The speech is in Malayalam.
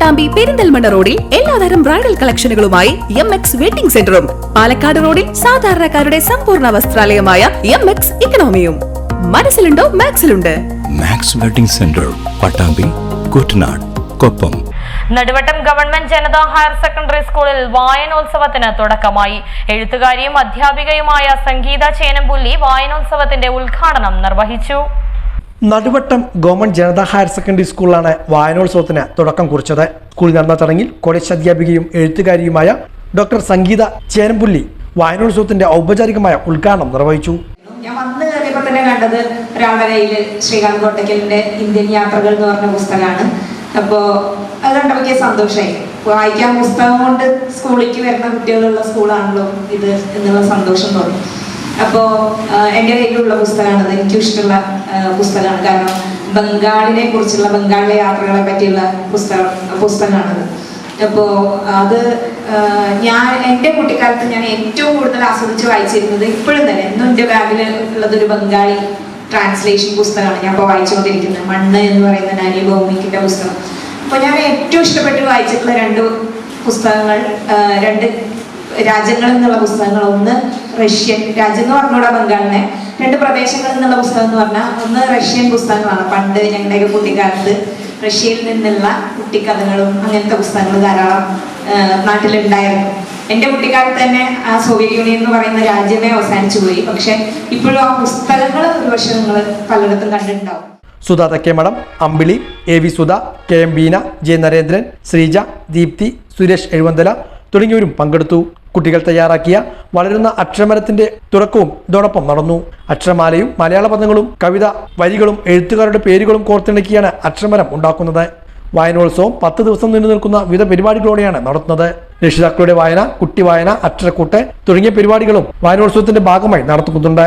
പട്ടാമ്പി പെരിന്തൽമണ്ണ റോഡിൽ എല്ലാതരം ബ്രൈഡൽ കളക്ഷനുകളുമായി എം എക്സ് വെഡിംഗ് സെന്ററും. പാലക്കാട് റോഡിൽ സാധാരണക്കാരുടെ സമ്പൂർണ വസ്ത്രാലയമായ എം എക്സ് ഇക്കണോമിയും. മനസ്സിലുണ്ടോ? മാക്സിലുണ്ട്. Max wedding centre Pattambi Kuttanad Koppam. Neduvattam government Janata higher secondary സ്കൂളിൽ വായനോത്സവത്തിന് തുടക്കമായി. എഴുത്തുകാരിയും അധ്യാപികയുമായ സംഗീത ചേനമ്പുല്ലി വായനോത്സവത്തിന്റെ ഉദ്ഘാടനം നിർവഹിച്ചു. Naduvattam government Janata higher secondary സ്കൂളിലാണ് വായനോത്സവത്തിന് തുടക്കം കുറിച്ചത്. സ്കൂളിൽ നടന്ന ചടങ്ങിൽ കോളേജ് അധ്യാപികയും എഴുത്തുകാരിയുമായ ഡോക്ടർ സംഗീത ചേരമ്പുല്ലി വായനോത്സവത്തിന്റെ ഔപചാരികമായ ഉദ്ഘാടനം നിർവഹിച്ചു. ഞാൻ വന്ന് കയറിയപ്പോൾ തന്നെ കണ്ടത് കയ്യിൽ ശ്രീകാന്ത് ഇന്ത്യൻ യാത്രകൾ എന്ന് പറഞ്ഞ പുസ്തകമാണ്. അപ്പോൾ അത് കണ്ടപ്പോൾ സന്തോഷമായി വായിക്കാൻ പുസ്തകം കൊണ്ട് സ്കൂളിലേക്ക് വരുന്ന കുട്ടികളുള്ള സ്കൂളാണല്ലോ ഇത് എന്നുള്ള സന്തോഷം തോന്നി. അപ്പോൾ എന്റെ കയ്യിലുള്ള പുസ്തകമാണത്. എനിക്കും ഇഷ്ടമുള്ള പുസ്തകമാണ്. കാരണം ബംഗാളിനെ കുറിച്ചുള്ള ബംഗാളിലെ യാത്രകളെ പറ്റിയുള്ള പുസ്തകം പുസ്തകമാണത്. അപ്പോൾ അത് ഞാൻ എന്റെ കുട്ടിക്കാലത്ത് ഞാൻ ഏറ്റവും കൂടുതൽ ആസ്വദിച്ച് വായിച്ചിരുന്നത് ഇപ്പോഴും തന്നെ. എന്നും എന്റെ ബാഗിൽ ഉള്ളത് ഒരു ബംഗാളി ട്രാൻസ്ലേഷൻ പുസ്തകമാണ് ഞാൻ ഇപ്പോൾ വായിച്ചുകൊണ്ടിരിക്കുന്നത്. മണ്ണ് എന്ന് പറയുന്ന നാനി ഭൗമിക്കിന്റെ പുസ്തകം. അപ്പോൾ ഞാൻ ഏറ്റവും ഇഷ്ടപ്പെട്ട് വായിച്ചിട്ടുള്ള രണ്ട് പുസ്തകങ്ങൾ രണ്ട് രാജ്യങ്ങളിൽ നിന്നുള്ള പുസ്തകങ്ങൾ. ഒന്ന് റഷ്യൻ രാജ്യം എന്ന് പറഞ്ഞൂടാ ബംഗാളിനെ. രണ്ട് പ്രദേശങ്ങളിൽ നിന്നുള്ള പുസ്തകം എന്ന് പറഞ്ഞാൽ ഒന്ന് റഷ്യൻ പുസ്തകങ്ങളാണ്. പണ്ട് ഞങ്ങളുടെയൊക്കെ കുട്ടിക്കാലത്ത് റഷ്യയിൽ നിന്നുള്ള കുട്ടിക്കഥകളും അങ്ങനത്തെ പുസ്തകങ്ങൾ ധാരാളം നാട്ടിലുണ്ടായിരുന്നു. എന്റെ കുട്ടിക്കാലത്ത് തന്നെ ആ സോവിയറ്റ് യൂണിയൻ എന്ന് പറയുന്ന രാജ്യമേ അവസാനിച്ചു പോയി. പക്ഷെ ഇപ്പോഴും ആ പുസ്തകങ്ങൾ ഒരുപക്ഷെ നിങ്ങൾ പലയിടത്തും കണ്ടിട്ടുണ്ടാവും. Sudha Thekkemadom Ambili A V Sudha K M Beena J Narendran Sreeja Deepthi Suresh Ezhuvanthala തുടങ്ങിയവരും പങ്കെടുത്തു. കുട്ടികൾ തയ്യാറാക്കിയ വളരുന്ന അക്ഷരമരത്തിന്റെ തുറക്കവും ഇതോടൊപ്പം നടന്നു. അക്ഷരമാലയും മലയാള പദങ്ങളും കവിത വരികളും എഴുത്തുകാരുടെ പേരുകളും കോർത്തിണക്കിയാണ് അക്ഷരമരം ഉണ്ടാക്കുന്നത്. വായനോത്സവം പത്ത് ദിവസം നീണ്ടു നിൽക്കുന്ന വിവിധ പരിപാടികളോടെയാണ് നടത്തുന്നത്. രക്ഷിതാക്കളുടെ വായന കുട്ടി വായന അക്ഷരക്കൂട്ട് തുടങ്ങിയ പരിപാടികളും വായനോത്സവത്തിന്റെ ഭാഗമായി നടത്തുന്നുണ്ട്.